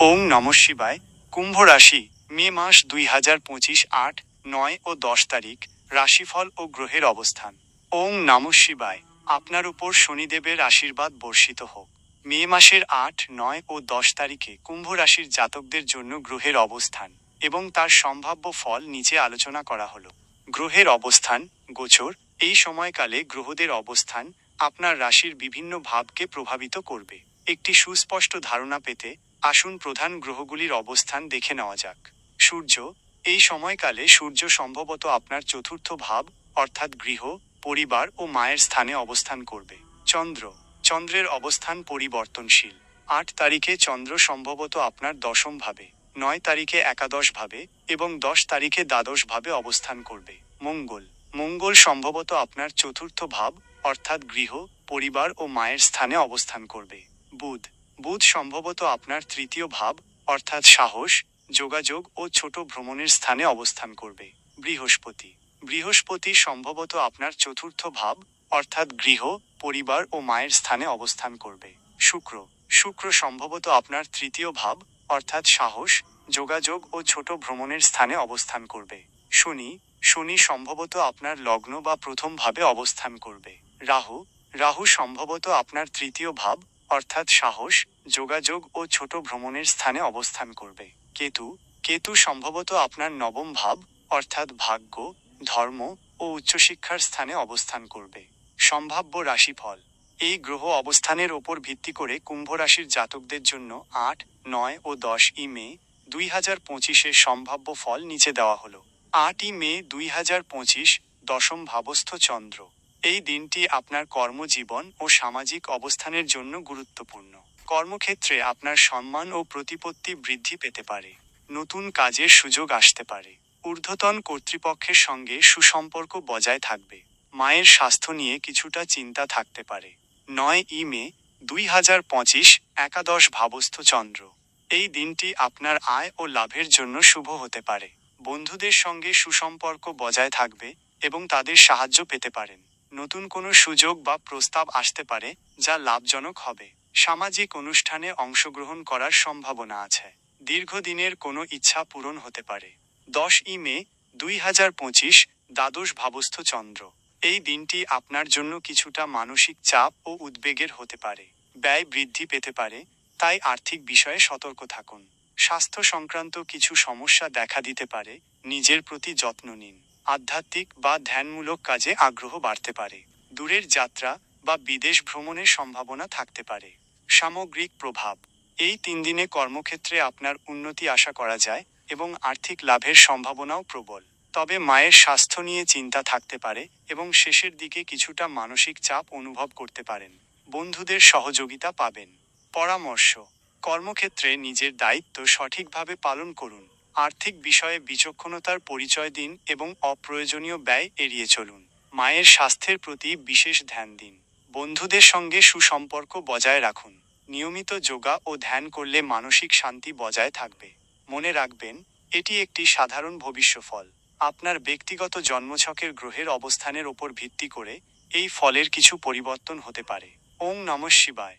ওং নম শিবায়, কুম্ভ রাশি, মে মাস দুই হাজার পঁচিশ, আট, নয় ও দশ তারিখ, রাশিফল ও গ্রহের অবস্থান। ওং নম শিবায়, আপনার উপর শনিদেবের আশীর্বাদ বর্ষিত হোক। মে মাসের আট, নয় ও দশ তারিখে কুম্ভ রাশির জাতকদের জন্য গ্রহের অবস্থান এবং তার সম্ভাব্য ফল নিচে আলোচনা করা হলো। গ্রহের অবস্থান, গোচর, এই সময়কালে গ্রহদের অবস্থান আপনার রাশির বিভিন্ন ভাবকে প্রভাবিত করবে। একটি সুস্পষ্ট ধারণা পেতে আসুন প্রধান গ্রহগুলির অবস্থান দেখে নেওয়া যাক। সূর্য, এই সময়কালে সূর্য সম্ভবত আপনার চতুর্থ ভাব, অর্থাৎ গৃহ, পরিবার ও মায়ের স্থানে অবস্থান করবে। চন্দ্র, চন্দ্রের অবস্থান পরিবর্তনশীল। আট তারিখে চন্দ্র সম্ভবত আপনার দশম ভাবে, নয় তারিখে একাদশ ভাবে এবং দশ তারিখে দ্বাদশ ভাবে অবস্থান করবে। মঙ্গল মঙ্গল সম্ভবত আপনার চতুর্থ ভাব, অর্থাৎ গৃহ, পরিবার ও মায়ের স্থানে অবস্থান করবে। বুধ বুধ সম্ভবত আপনার তৃতীয় ভাব, অর্থাৎ সাহস, যোগাযোগ ও ছোট ভ্রমণের স্থানে অবস্থান করবে। বৃহস্পতি। বৃহস্পতি সম্ভবত আপনার চতুর্থ ভাব, অর্থাৎ গৃহ, পরিবার ও মায়ের স্থানে অবস্থান করবে। শুক্র। শুক্র সম্ভবত আপনার তৃতীয় ভাব, অর্থাৎ সাহস, যোগাযোগ ও ছোট ভ্রমণের স্থানে অবস্থান করবে। শনি। শনি সম্ভবত আপনার লগ্ন বা প্রথম ভাবে অবস্থান করবে। রাহু। রাহু সম্ভবত আপনার তৃতীয় ভাব অর্থাৎ সাহস, যোগাযোগ ও ছোট ভ্রমণের স্থানে অবস্থান করবে। কেতু কেতু সম্ভবত আপনার নবম ভাব, অর্থাৎ ভাগ্য, ধর্ম ও উচ্চশিক্ষার স্থানে অবস্থান করবে। সম্ভাব্য রাশিফল, এই গ্রহ অবস্থানের ওপর ভিত্তি করে কুম্ভ রাশির জাতকদের জন্য আট, নয় ও দশ ই মে দুই হাজার পঁচিশের সম্ভাব্য ফল নিচে দেওয়া হলো। আটই মে দুই হাজার পঁচিশ, দশম ভাবস্থ চন্দ্র। এই দিনটি আপনার কর্মজীবন ও সামাজিক অবস্থানের জন্য গুরুত্বপূর্ণ। কর্মক্ষেত্রে আপনার সম্মান ও প্রতিপত্তি বৃদ্ধি পেতে পারে। নতুন কাজের সুযোগ আসতে পারে। ঊর্ধ্বতন কর্তৃপক্ষের সঙ্গে সুসম্পর্ক বজায় থাকবে। মায়ের স্বাস্থ্য নিয়ে কিছুটা চিন্তা থাকতে পারে। নয় ই মে, দুই হাজার পঁচিশ, একাদশ ভাবস্থ চন্দ্র। এই দিনটি আপনার আয় ও লাভের জন্য শুভ হতে পারে। বন্ধুদের সঙ্গে সুসম্পর্ক বজায় থাকবে এবং তাদের সাহায্য পেতে পারেন। নতুন কোনো সুযোগ বা প্রস্তাব আসতে পারে যা লাভজনক হবে। সামাজিক অনুষ্ঠানে অংশগ্রহণ করার সম্ভাবনা আছে। দীর্ঘদিনের কোনো ইচ্ছা পূরণ হতে পারে। দশ ই মে, দুই হাজার পঁচিশ, দ্বাদশ ভাবস্থ চন্দ্র। এই দিনটি আপনার জন্য কিছুটা মানসিক চাপ ও উদ্বেগের হতে পারে। ব্যয় বৃদ্ধি পেতে পারে, তাই আর্থিক বিষয়ে সতর্ক থাকুন। স্বাস্থ্য সংক্রান্ত কিছু সমস্যা দেখা দিতে পারে, নিজের প্রতি যত্ন নিন। আধ্যাত্মিক বা ধ্যানমূলক কাজে আগ্রহ বাড়তে পারে। দূরের যাত্রা বা বিদেশ ভ্রমণের সম্ভাবনা থাকতে পারে। সামগ্রিক প্রভাব। এই তিন দিনে কর্মক্ষেত্রে আপনার উন্নতি আশা করা যায় এবং আর্থিক লাভের সম্ভাবনাও প্রবল। তবে মায়ের স্বাস্থ্য নিয়ে চিন্তা থাকতে পারে এবং শেষের দিকে কিছুটা মানসিক চাপ অনুভব করতে পারেন। বন্ধুদের সহযোগিতা পাবেন। পরামর্শ। কর্মক্ষেত্রে নিজের দায়িত্ব সঠিকভাবে পালন করুন। আর্থিক বিষয়ে বিচক্ষণতার পরিচয় দিন এবং অপ্রয়োজনীয় ব্যয় এড়িয়ে চলুন। মায়ের স্বাস্থ্যের প্রতি বিশেষ ধ্যান দিন। বন্ধুদের সঙ্গে সুসম্পর্ক বজায় রাখুন। নিয়মিত যোগা ও ধ্যান করলে মানসিক শান্তি বজায় থাকবে। মনে রাখবেন, এটি একটি সাধারণ ভবিষ্যফল। আপনার ব্যক্তিগত জন্মছকের গ্রহের অবস্থানের ওপর ভিত্তি করে এই ফলের কিছু পরিবর্তন হতে পারে। ওং নমঃ শিবায়।